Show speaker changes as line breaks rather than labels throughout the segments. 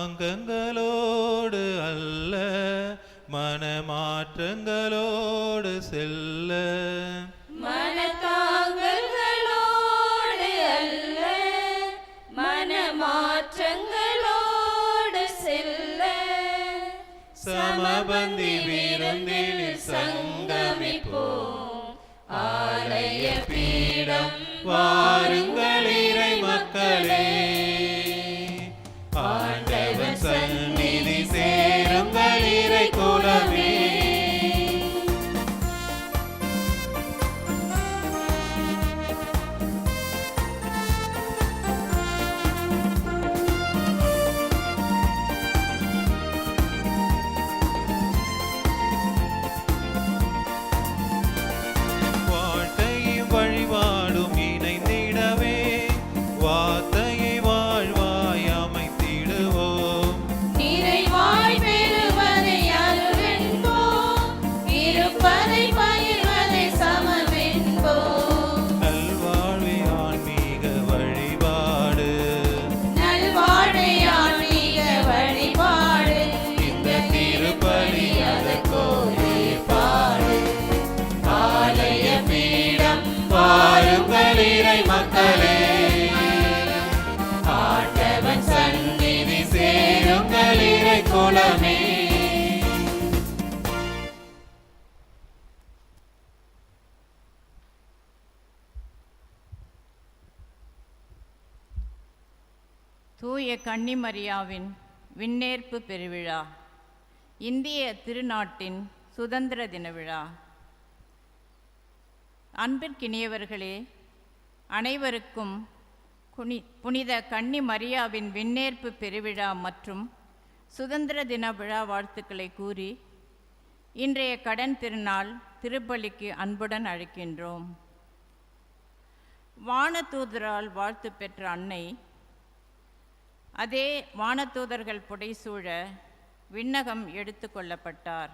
மனத்தாங்கங்களோடு அல்ல மனமாற்றங்களோடு செல்ல.
மனத்தாங்கல்களோடு அல்ல மனமாற்றங்களோடு செல்ல.
சமபந்தி விருந்தினில் சங்கமிப்போம். ஆலய பீடம் வாருங்கள் இறை மக்களே.
தூய கன்னிமரியாவின் விண்ணேற்பு பெருவிழா இந்திய திருநாட்டின் சுதந்திர தின விழா அன்பிற்கினியவர்களே அனைவருக்கும் குனி புனித கன்னி மரியாவின் விண்ணேற்பு பெருவிழா மற்றும் சுதந்திர தின விழா வாழ்த்துக்களை கூறி இன்றைய கடன் திருநாள் திருப்பலிக்கு அன்புடன் அழைக்கின்றோம். வானதூதரால் வாழ்த்து பெற்ற அன்னை அதே வானதூதர்கள் புடைசூழ விண்ணகம் எடுத்து கொள்ளப்பட்டார்.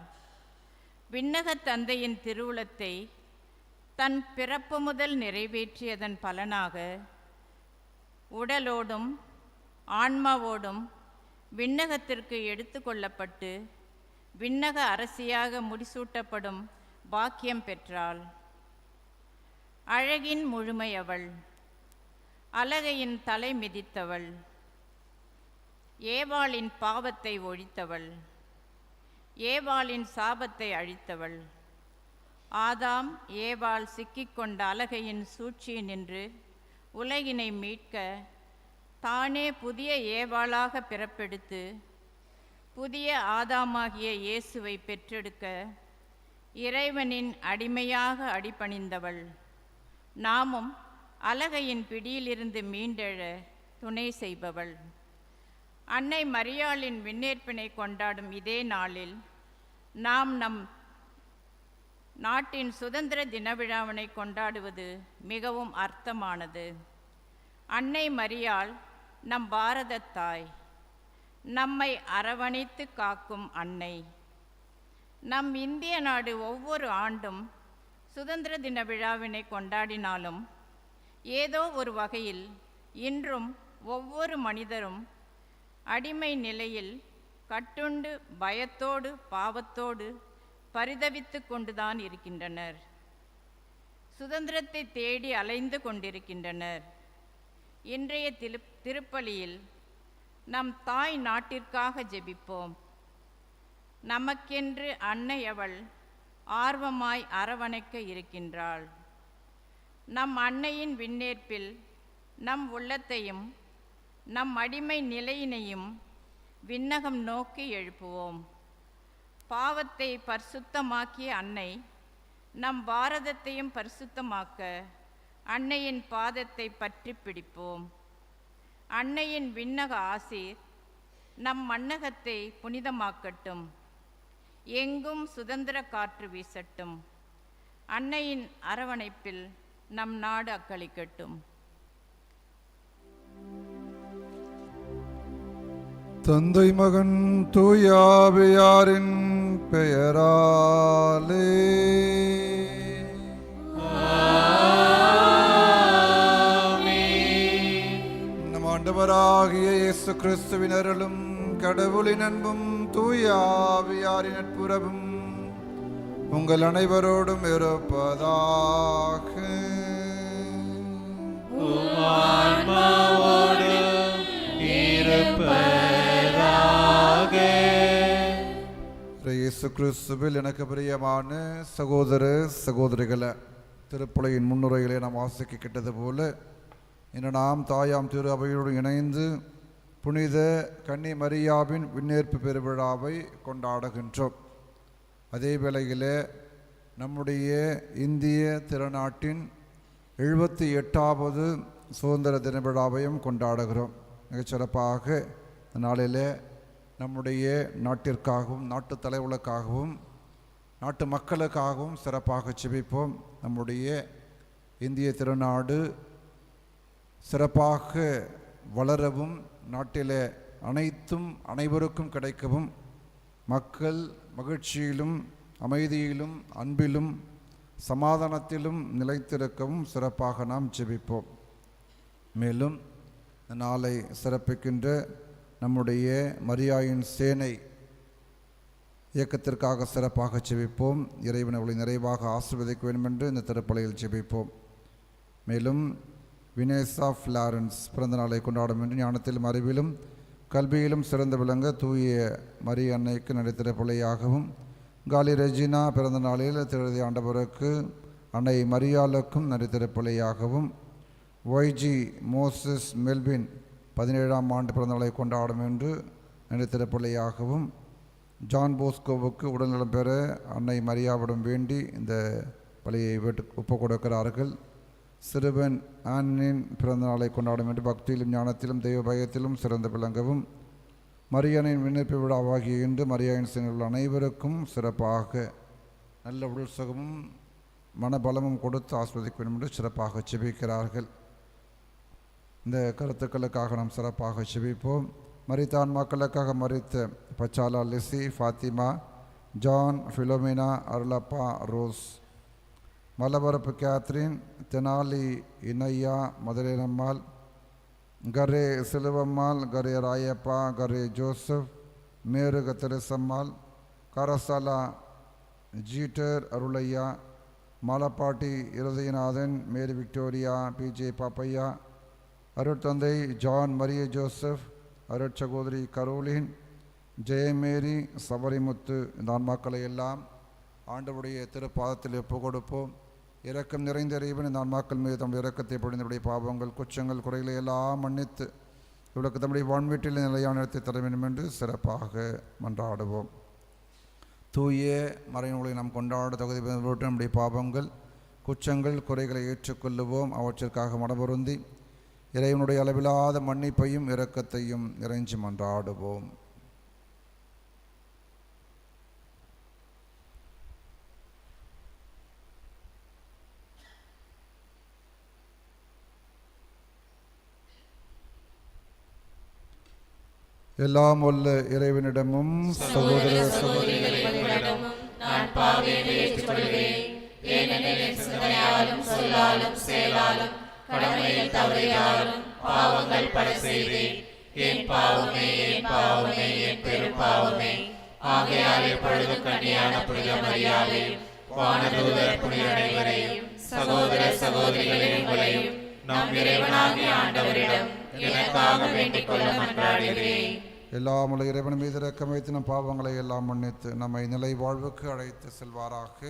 விண்ணகத் தந்தையின் திருவுளத்தை தன் பிறப்பு முதல் நிறைவேற்றியதன் பலனாக உடலோடும் ஆன்மாவோடும் விண்ணகத்திற்கு எடுத்து கொள்ளப்பட்டு விண்ணக அரசியாக முடிசூட்டப்படும் பாக்கியம் பெற்றாள். அழகின் முழுமை அவள். அலகையின் தலை மிதித்தவள். ஏவாளின் பாவத்தை ஒழித்தவள். ஏவாளின் சாபத்தை அழித்தவள். ஆதாம் ஏவாள் சிக்கிக்கொண்ட அலகையின் சூழ்ச்சி நின்று உலகினை மீட்க தானே புதிய ஏவாளாக பிறப்பெடுத்து புதிய ஆதாமாகிய இயேசுவை பெற்றெடுக்க இறைவனின் அடிமையாக அடிபணிந்தவள். நாமும் அலகையின் பிடியிலிருந்து மீண்டெழ துணை செய்பவள். அன்னை மரியாளின் விண்ணேற்பினை கொண்டாடும் இதே நாளில் நாம் நம் நாட்டின் சுதந்திர தின விழாவினை கொண்டாடுவது மிகவும் அர்த்தமானது. அன்னை மரியாள் நம் பாரத தாய் நம்மை அரவணைத்து காக்கும் அன்னை. நம் இந்திய நாடு ஒவ்வொரு ஆண்டும் சுதந்திர தின விழாவினை கொண்டாடினாலும் ஏதோ ஒரு வகையில் இன்றும் ஒவ்வொரு மனிதரும் அடிமை நிலையில் கட்டுண்டு பயத்தோடு பாவத்தோடு பரிதவித்து கொண்டுதான் இருக்கின்றனர். சுதந்திரத்தை தேடி அலைந்து கொண்டிருக்கின்றனர். இன்றைய திரு திருப்பலியில் நம் தாய் நாட்டிற்காக ஜெபிப்போம். நமக்கென்று அன்னை அவள் ஆர்வமாய் அரவணைக்க இருக்கின்றாள். நம் அன்னையின் விண்ணேற்பில் நம் உள்ளத்தையும் நம் அடிமை நிலையினையும் விண்ணகம் நோக்கி எழுப்புவோம். பாவத்தை பரிசுத்தமாக்கிய அன்னை நம் பாரதத்தையும் பரிசுத்தமாக்க அன்னையின் பாதத்தை பற்றி பிடிப்போம். அன்னையின் விண்ணக ஆசீர் நம் மண்ணகத்தை புனிதமாக்கட்டும். எங்கும் சுதந்திர காற்று வீசட்டும். அன்னையின் அரவணைப்பில் நம் நாடு அக்களிக்கட்டும்.
தந்தை மகன் தூயாவியாரின் பெயராலே. நம் ஆண்டவராகிய இயேசு கிறிஸ்துவின் அருளும் கடவுளின் அன்பும் தூய ஆவியாரின் நட்புறவும் உங்கள் அனைவரோடும் இருப்பதாக.
ஆன்மாவோடு
இயேசு கிறிஸ்துவில் எனக்கு பிரியமான சகோதர சகோதரிகளை திருப்புலையின் முன்னுரைகளை நாம் வாசிக்க கிட்டது போல இன்று நாம் தாயாம் திரு அவையோடு இணைந்து புனித கன்னி மரியாவின் விண்ணேற்பு பெருவிழாவை கொண்டாடுகின்றோம். அதே வேளையில் நம்முடைய இந்திய திருநாட்டின் எழுபத்தி எட்டாவது சுதந்திர தின விழாவையும் கொண்டாடுகிறோம். மிகச்சிறப்பாக இந்த நாளில் நம்முடைய நாட்டிற்காகவும் நாட்டு தலைவர்களுக்காகவும் நாட்டு மக்களுக்காகவும் சிறப்பாக செபிப்போம் நம்முடைய இந்திய திருநாடு சிறப்பாக வளரவும் நாட்டில் அனைத்தும் அனைவருக்கும் கிடைக்கவும் மக்கள் மகிழ்ச்சியிலும் அமைதியிலும் அன்பிலும் சமாதானத்திலும் நிலைத்திருக்கவும் சிறப்பாக நாம் ஜெபிப்போம். மேலும் நாளை சிறப்பிக்கின்ற நம்முடைய மரியாயின் சேனை இயக்கத்திற்காக சிறப்பாக செபிப்போம். இறைவன் அவளை நிறைவாக ஆசீர்வதிக்க வேண்டும் என்று இந்த திருப்பலையில் செபிப்போம். மேலும் வினேசா ஃப்ளாரன்ஸ் பிறந்த நாளை கொண்டாடும் என்று ஞானத்திலும் அறிவிலும் கல்வியிலும் சிறந்து விளங்க தூய மரிய அன்னைக்கு நடித்திர பிள்ளையாகவும் காலி ரெஜினா பிறந்த நாளில் திருதி ஆண்டவருக்கு அன்னை மரியாளுக்கும் நடித்திர பிள்ளையாகவும் ஒய்ஜி மோசஸ் மெல்பின் பதினேழாம் ஆண்டு பிறந்தநாளை கொண்டாடும் என்று நினைத்திர பிள்ளையாகவும் ஜான் போஸ்கோவுக்கு உடல்நலம் பெற அன்னை மரியாவிடம் வேண்டி இந்த பலியை வெட்டு ஒப்புக் கொடுக்கிறார்கள். சிறுவன் ஆனின் பிறந்த நாளை கொண்டாடும் என்று பக்தியிலும் ஞானத்திலும் தெய்வ பயத்திலும் சிறந்து விளங்கவும் மரியானின் விண்ணப்ப விழாவாகிய இன்று மரியாயின் சின்னர்கள் அனைவருக்கும் சிறப்பாக நல்ல உடல் சுகமும் மனபலமும் கொடுத்து ஆஸ்வதிக்க வேண்டும் என்று சிறப்பாக செபிக்கிறார்கள் இந்த கருத்துக்களுக்காக நாம் சிறப்பாக செபிப்போம் மரித்தான் மக்களுக்காக மறித்த Pachala Lissy Fatima John Philomena Arulappa Rose மலபரப்பு Catherine Tenali இனையா மதுரையம்மாள் கரே சிலுவம்மாள் கரே ராயப்பா கரே ஜோசப் மேருக தெரசம்மாள் கரசலா ஜீட்டர் Arulaiah மாலப்பாட்டி Irudayanathan Mary Victoria P J Pappaiah அருட்தந்தை ஜான் மரிய ஜோசப் அருட்சகோதரி கரோலின் ஜெயமேரி சபரிமுத்து இந்த ஆன்மாக்களை எல்லாம் ஆண்டவருடைய திருப்பாதத்தில் ஒப்பு கொடுப்போம் இரக்கம் நிறைந்த இறைவன் இந்த ஆன்மாக்கள் மீது தம்முடைய இரக்கத்தை பொழிந்தவுடைய பாவங்கள் குற்றங்கள் குறைகளை எல்லாம் மன்னித்து இவளுக்கு தம்முடைய வான்வீட்டில் நிலையான இடத்தை தர வேண்டும் என்று சிறப்பாக மன்றாடுவோம். தூய மறைநூலை நாம் கொண்டாட தகுதி நம்முடைய பாவங்கள் குற்றங்கள் குறைகளை ஏற்றுக்கொள்ளுவோம். அவற்றிற்காக மனபொருந்தி இறைவனுடைய அளவிலாத மன்னிப்பையும் இரக்கத்தையும் இறைஞ்சி மன்றாடுவோம் எல்லாம் உள்ள இறைவனிடமும் சகோதர சகோதரிகளே
கடமையில் தவறியாலும் பாவங்கள் பல செய்தேன் என் பாவமே என் பாவமே என் பெரும் பாவமே ஆகையால் எப்பொழுதும் கண்ணியான புனித மரியாதை வானதூதர் புனித அனைவரையும் சகோதர சகோதரிகளே உங்களையும் நம் இறைவனாகிய ஆண்டவரிடம் எனக்காக வேண்டிக் கொள்ள மன்றாடுகிறேன்.
எல்லாம் உள்ள இறைவன் மீது இரக்கம் வைத்து நம் பாவங்களை எல்லாம் மன்னித்து நம்மை நிலை வாழ்வுக்கு அழைத்து செல்வாராக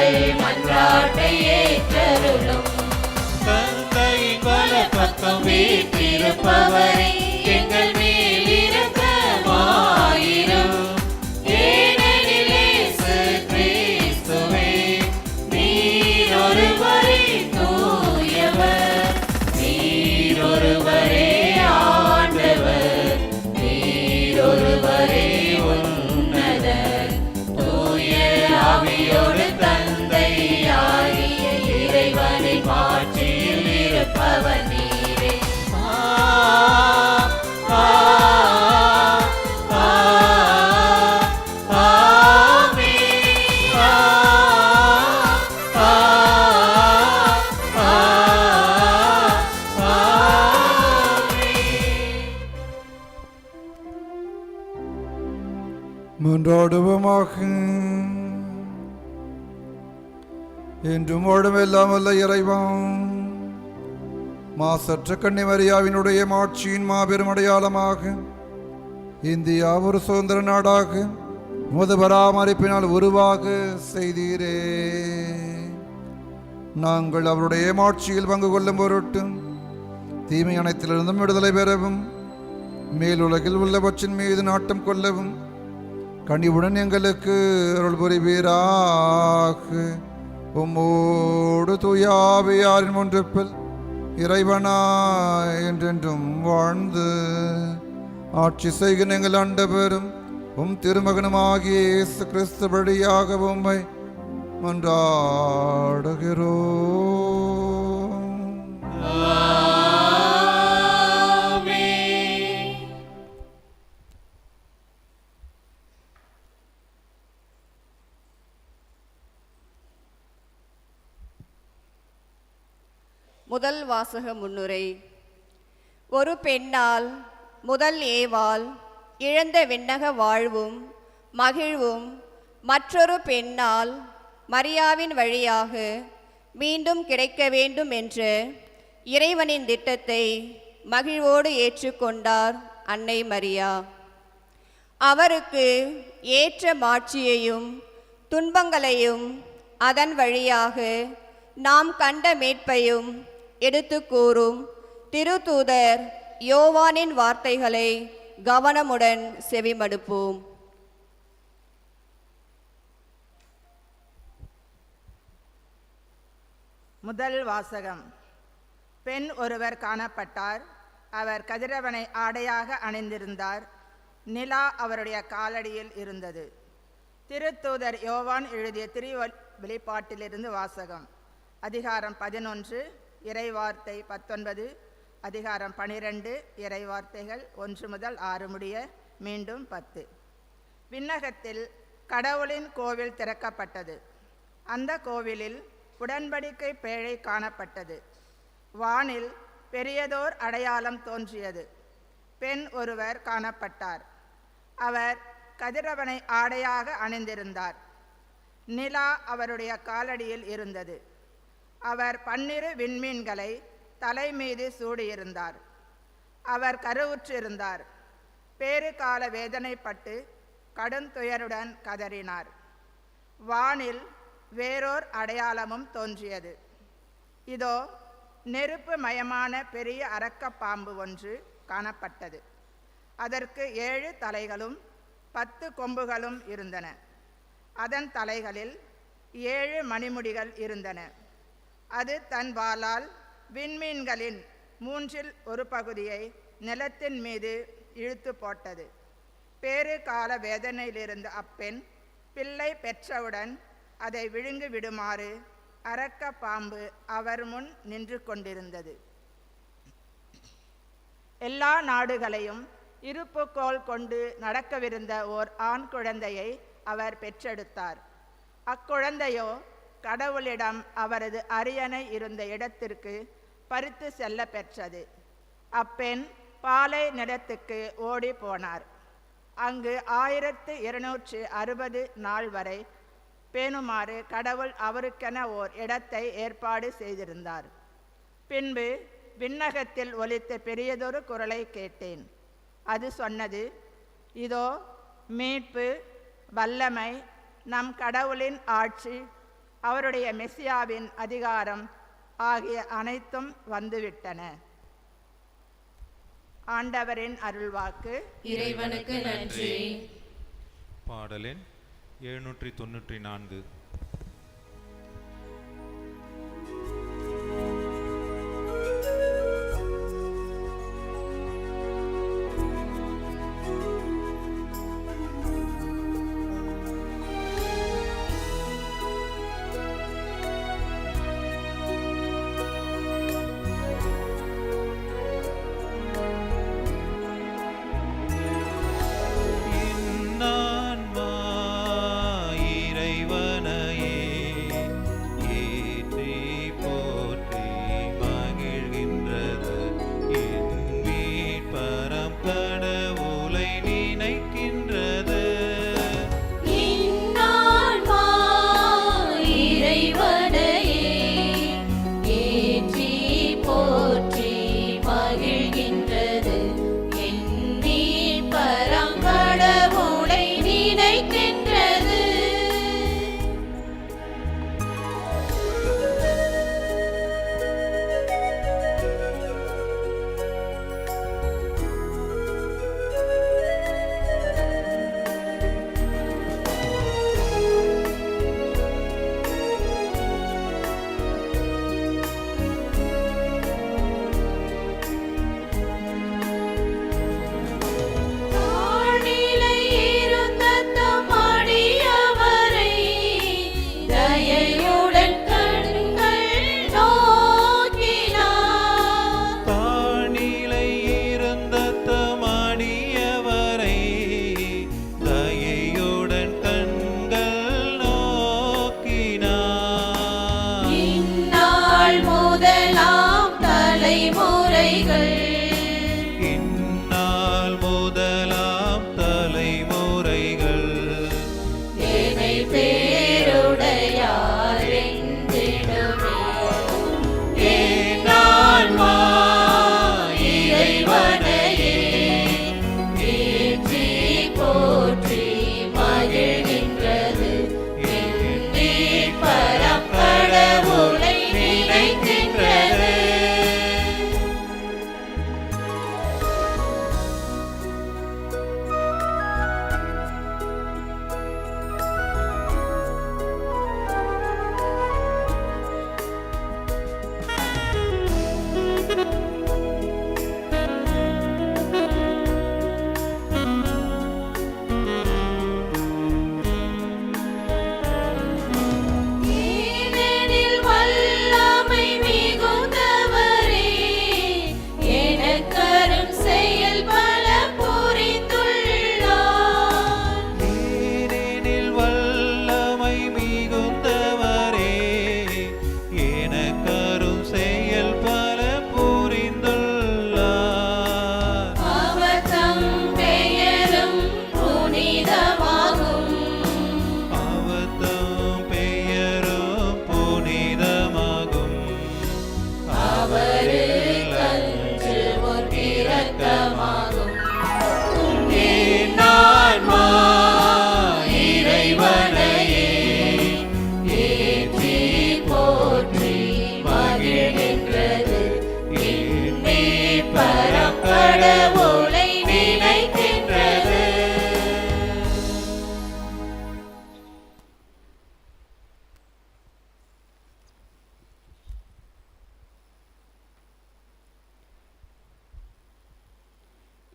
எங்கள் மன்றாட்டை ஏற்றருளும்.
தந்தை பல பக்கம்
வீட்டிருப்பவரே
என்றும் ஓடும் எல்லாம் வல்ல இறைவன். மாசற்ற கன்னிமரியாவினுடைய மாட்சியின் மாபெரும் அடையாளமாக இந்தியா ஒரு சுதந்திர நாடாக முது பராமரிப்பினால் உருவாக செய்தீரே. நாங்கள் அவருடைய மாட்சியில் பங்கு கொள்ளும் பொருட்டு தீமை அனைத்திலிருந்தும் விடுதலை பெறவும் மேலுலகில் உள்ளவற்றின் மீது நாட்டம் கொள்ளவும் கனிவுடன் எங்களுக்கு அருள் புரிவீராக. உம்மோடு தூயாவியாரின் முன்றிப்பில் இறைவனா என்றென்றும் வாழ்ந்து ஆட்சி செய்கிற எங்கள் அண்ட பெரும் உம் திருமகனுமாகிய இயேசு கிறிஸ்து வழியாக உம்மை மன்றாடுகிறோம்.
வாசக முன்னுரை. ஒரு பெண்ணால் முதல் ஏவாள் இழந்த விண்ணக வாழ்வும் மகிழ்வும் மற்றொரு பெண்ணால் மரியாவின் வழியாக மீண்டும் கிடைக்க வேண்டும் என்று இறைவனின் திட்டத்தை மகிழ்வோடு ஏற்றுக்கொண்டார் அன்னை மரியா. அவருக்கு ஏற்ற மாட்சியையும் துன்பங்களையும் அதன் வழியாக நாம் கண்ட மீட்பையும் எடுத்து கூறும் திருத்தூதர் யோவானின் வார்த்தைகளை கவனமுடன் செவிமடுப்போம்.
முதல் வாசகம். பெண் ஒருவர் காணப்பட்டார். அவர் கதிரவனை ஆடையாக அணிந்திருந்தார். நிலா அவருடைய காலடியில் இருந்தது. திருத்தூதர் யோவான் எழுதிய திரு வெளிப்பாட்டிலிருந்து வாசகம். அதிகாரம் பதினொன்று இறைவார்த்தை பத்தொன்பது அதிகாரம் பனிரெண்டு இறைவார்த்தைகள் ஒன்று முதல் ஆறு முடிய மீண்டும் பத்து. விண்ணகத்தில் கடவுளின் கோவில் திறக்கப்பட்டது. அந்த கோவிலில் உடன்படிக்கை பேழை காணப்பட்டது. வானில் பெரியதோர் அடையாளம் தோன்றியது. பெண் ஒருவர் காணப்பட்டார். அவர் கதிரவனை ஆடையாக அணிந்திருந்தார். நிலா அவருடைய காலடியில் இருந்தது. அவர் பன்னிரு விண்மீன்களை தலை மீது சூடியிருந்தார். அவர் கருவுற்றிருந்தார். பேறு கால வேதனைப்பட்டு கடுந்துயருடன் கதறினார். வானில் வேறோர் அடையாளமும் தோன்றியது. இதோ நெருப்பு மயமான பெரிய அரக்க பாம்பு ஒன்று காணப்பட்டது. அதற்கு ஏழு தலைகளும் பத்து கொம்புகளும் இருந்தன. அதன் தலைகளில் ஏழு மணிமுடிகள் இருந்தன. அது தன் வாளால் விண்மீன்களின் மூன்றில் ஒரு பகுதியை நிலத்தின் மீது இழுத்து போட்டது. பேறு கால வேதனையிலிருந்த அப்பெண் பிள்ளை பெற்றவுடன் அதை விழுங்கி விடுமாறு அரக்க பாம்பு அவர் முன் நின்று கொண்டிருந்தது. எல்லா நாடுகளையும் இருப்புக்கோள் கொண்டு நடக்கவிருந்த ஓர் ஆண் குழந்தையை அவர் பெற்றெடுத்தார். அக்குழந்தையோ கடவுளிடம் அவரது அரியணை இருந்த இடத்திற்கு பறித்து செல்ல பெற்றது. அப்பெண் பாலை நிலத்துக்கு ஓடி போனார். அங்கு ஆயிரத்து இருநூற்று அறுபது நாள் வரை பேணுமாறு கடவுள் அவருக்கென ஓர் இடத்தை ஏற்பாடு செய்திருந்தார். பின்பு விண்ணகத்தில் ஒலித்த பெரியதொரு குரலை கேட்டேன். அது சொன்னது இதோ மீட்பு வல்லமை நம் கடவுளின் ஆட்சி அவருடைய மெசியாவின் அதிகாரம் ஆகிய அனைத்தும் வந்துவிட்டன. ஆண்டவரின் அருள்வாக்கு.
இறைவனுக்கு நன்றி.
பாடலின் எழுநூற்றி தொண்ணூற்றி நான்கு.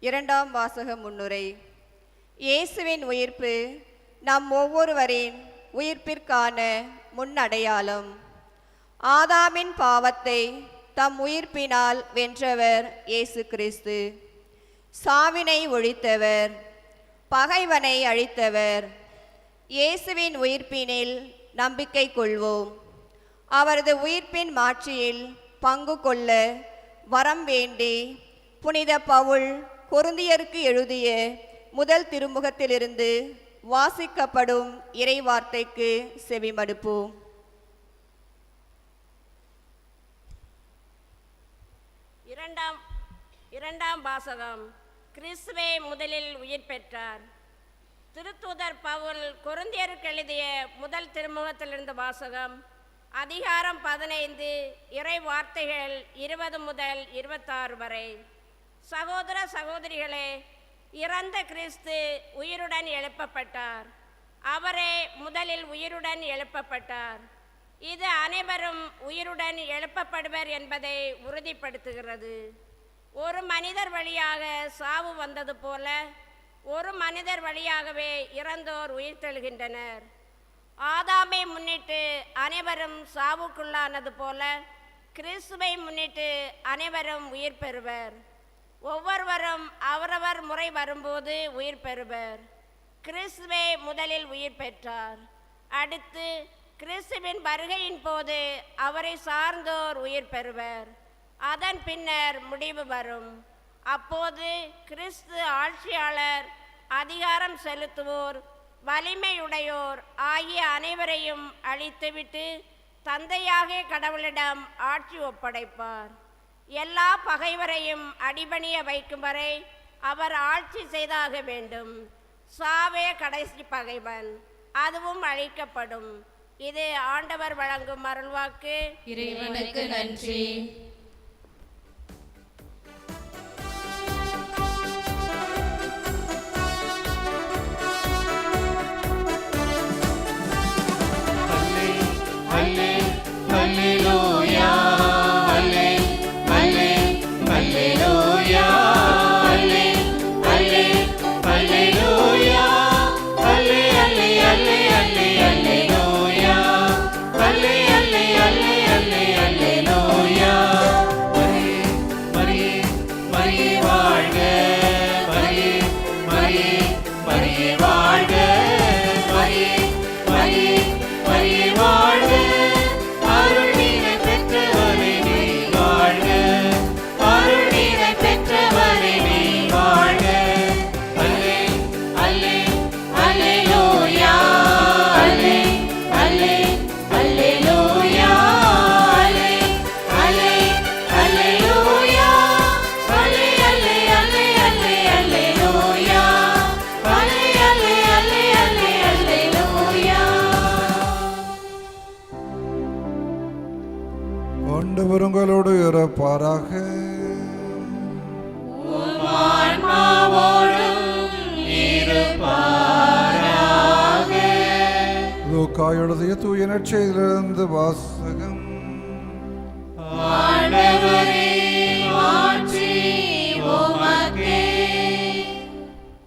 இரண்டாம் வாசக முன்னுரை. இயேசுவின் உயிர்ப்பு நம் ஒவ்வொருவரின் உயிர்ப்பிற்கான முன்னடையாளம். ஆதாமின் பாவத்தை தம் உயிர்ப்பினால் வென்றவர் இயேசு கிறிஸ்து சாவினை ஒழித்தவர் பகைவனை அழித்தவர் இயேசுவின் உயிர்ப்பினில் நம்பிக்கை கொள்வோம். அவரது உயிர்ப்பின் மாட்சியில் பங்கு கொள்ள வரம் வேண்டி புனித பவுல் கொருந்தியருக்கு எழுதிய முதல் திருமுகத்திலிருந்து வாசிக்கப்படும் இறைவார்த்தைக்கு செவிமடுப்போம்
இரண்டாம் இரண்டாம் வாசகம் கிறிஸ்துவே முதலில் உயிர் பெற்றார். திருத்தூதர் பவுல் கொருந்தியருக்கு எழுதிய முதல் திருமுகத்திலிருந்து வாசகம். அதிகாரம் பதினைந்து இறை வார்த்தைகள் இருபது முதல் இருபத்தாறு வரை. சகோதர சகோதரிகளே இறந்த கிறிஸ்து உயிருடன் எழுப்பப்பட்டார். அவரே முதலில் உயிருடன் எழுப்பப்பட்டார். இது அனைவரும் உயிருடன் எழுப்பப்படுவர் என்பதை உறுதிப்படுத்துகிறது. ஒரு மனிதர் வழியாக சாவு வந்தது போல ஒரு மனிதர் வழியாகவே இறந்தோர் உயிர்த்தெழுகின்றனர் ஆதாமை முன்னிட்டு அனைவரும் சாவுக்குள்ளானது போல கிறிஸ்துவை முன்னிட்டு அனைவரும் உயிர் பெறுவர். ஒவ்வொருவரும் அவரவர் முறை வரும்போது உயிர் பெறுவர். கிறிஸ்துவே முதலில் உயிர் பெற்றார். அடுத்து கிறிஸ்துவின் வருகையின் போது அவரை சார்ந்தோர் உயிர் பெறுவர். அதன் பின்னர் முடிவு வரும். அப்போது கிறிஸ்து ஆட்சியாளர் அதிகாரம் செலுத்துவோர் வலிமையுடையோர் ஆகிய அனைவரையும் அழித்துவிட்டு தந்தையாகிய கடவுளிடம் ஆட்சி ஒப்படைப்பார். எல்லா பகைவரையும் அடிபணிய வைக்கும் வரை அவர் ஆட்சி செய்தாக வேண்டும். சாவே கடைசி பகைவன் அதுவும் அழிக்கப்படும். இது ஆண்டவர் வழங்கும் அருள்வாக்கு.
இறைவனுக்கு நன்றி.